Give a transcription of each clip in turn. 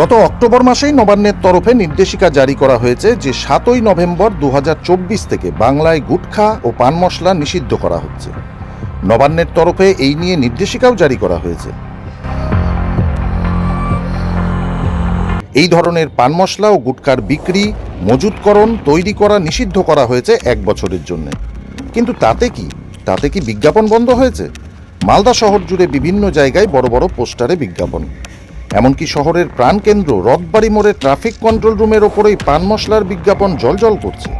গত অক্টোবর মাসেই নবান্নের তরফে নির্দেশিকা জারি করা হয়েছে যে সাতই নভেম্বর দু হাজার চব্বিশ থেকে বাংলায় গুটখা ও পান মশলা নিষিদ্ধ করা হচ্ছে। নবান্নের তরফে এই নিয়ে নির্দেশিকাও জারি করা হয়েছে। এই ধরনের পান মশলা ও গুটখার বিক্রি, মজুতকরণ, তৈরি করা নিষিদ্ধ করা হয়েছে এক বছরের জন্য। কিন্তু তাতে কি? তাতে কি বিজ্ঞাপন বন্ধ হয়েছে? মালদা শহর জুড়ে বিভিন্ন জায়গায় বড় বড় পোস্টারে বিজ্ঞাপন। এমনকি শহরের প্রাণকেন্দ্র রথবাড়ি মোড়ে ট্রাফিক কন্ট্রোল রুমের ওপরেই পান মশলার বিজ্ঞাপন জলজল করছে।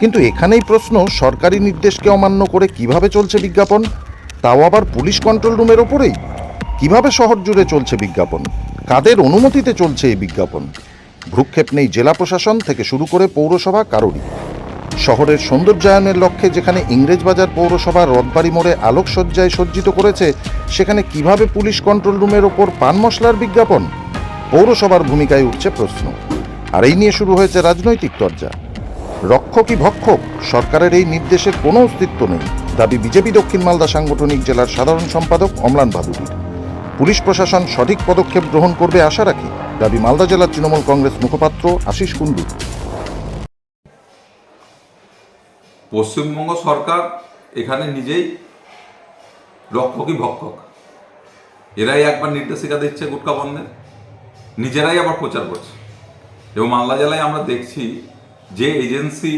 কিন্তু এখানেই প্রশ্ন, সরকারি নির্দেশকে অমান্য করে কীভাবে চলছে বিজ্ঞাপন? তাও আবার পুলিশ কন্ট্রোল রুমের ওপরেই? কীভাবে শহর জুড়ে চলছে বিজ্ঞাপন? কাদের অনুমতিতে চলছে এই বিজ্ঞাপন? ভ্রুক্ষেপ নেই জেলা প্রশাসন থেকে শুরু করে পৌরসভা কারোরই। শহরের সৌন্দর্যায়নের লক্ষ্যে যেখানে ইংরেজবাজার পৌরসভা রথবাড়ি মোড়ে আলোকসজ্জায় সজ্জিত করেছে, সেখানে কীভাবে পুলিশ কন্ট্রোল রুমের ওপর পান মশলার বিজ্ঞাপন? পৌরসভার ভূমিকায় উঠছে প্রশ্ন। আর এই নিয়ে শুরু হয়েছে রাজনৈতিক চর্চা রক্ষকই ভক্ষক সরকারের এই নির্দেশের কোনো অস্তিত্ব নেই, দাবি বিজেপি দক্ষিণ মালদা সাংগঠনিক জেলার সাধারণ সম্পাদক অমলান ভাদুরীর পুলিশ প্রশাসন সঠিক পদক্ষেপ গ্রহণ করবে আশা রাখি, দাবি মালদা জেলার তৃণমূল কংগ্রেস মুখপাত্র আশিস কুণ্ডু। পশ্চিমবঙ্গ সরকার এখানে নিজেই রক্ষকই ভক্ষক। এরাই একবার নির্দেশিকা দিচ্ছে গুটকা বন্ধের। নিজেরাই আবার প্রচার করছে। এবং মালদা জেলায় আমরা দেখছি যে এজেন্সি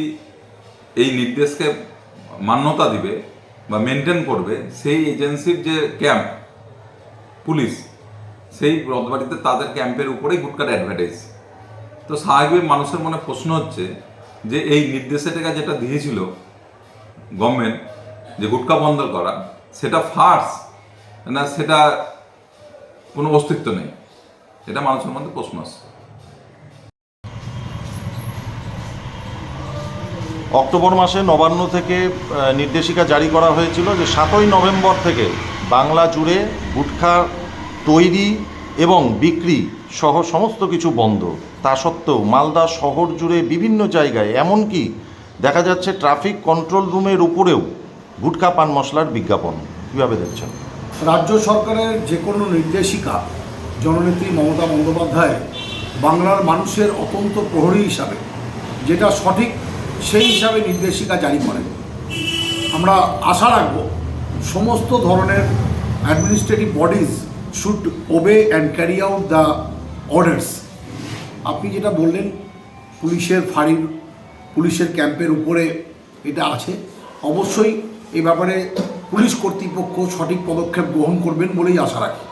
এই নির্দেশকে মান্যতা দিবে বা মেনটেন করবে, সেই এজেন্সির যে ক্যাম্প, পুলিশ, সেই রথবাড়িতে তাদের ক্যাম্পের উপরেই গুটকার অ্যাডভার্টাইজ তো স্বাভাবিক মানুষের মনে প্রশ্ন হচ্ছে যে এই নির্দেশিকা যেটা দিয়েছিল গভর্নমেন্ট যে গুটকা বন্ধ করা, সেটা ফার্স। না, সেটা কোনো অস্তিত্ব নেই। এটা মানুষের মধ্যে প্রশ্ন আসছে অক্টোবর মাসে নবান্ন থেকে নির্দেশিকা জারি করা হয়েছিল যে সাতই নভেম্বর থেকে বাংলা জুড়ে গুটখা তৈরি এবং বিক্রি সহ সমস্ত কিছু বন্ধ। তা সত্ত্বেও মালদা শহর জুড়ে বিভিন্ন জায়গায়, এমনকি দেখা যাচ্ছে ট্রাফিক কন্ট্রোল রুমের উপরেও গুটখা পান মশলার বিজ্ঞাপন। কীভাবে দেখছেন? রাজ্য সরকারের যে কোনো নির্দেশিকা, জননেত্রী মমতা বন্দ্যোপাধ্যায় বাংলার মানুষের অত্যন্ত প্রহরী হিসাবে, যেটা সঠিক সেই হিসাবে নির্দেশিকা জারি করেন। আমরা আশা রাখব সমস্ত ধরনের administrative bodies should obey and carry out the orders আপনি যেটা বললেন, পুলিশের ফাঁড়ির পুলিশের ক্যাম্পের উপরে এটা আছে। অবশ্যই এ ব্যাপারে পুলিশ কর্তৃপক্ষ সঠিক পদক্ষেপ গ্রহণ করবেন বলেই আশা রাখি।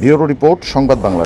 ব্যুরো রিপোর্ট, সংবাদ বাংলা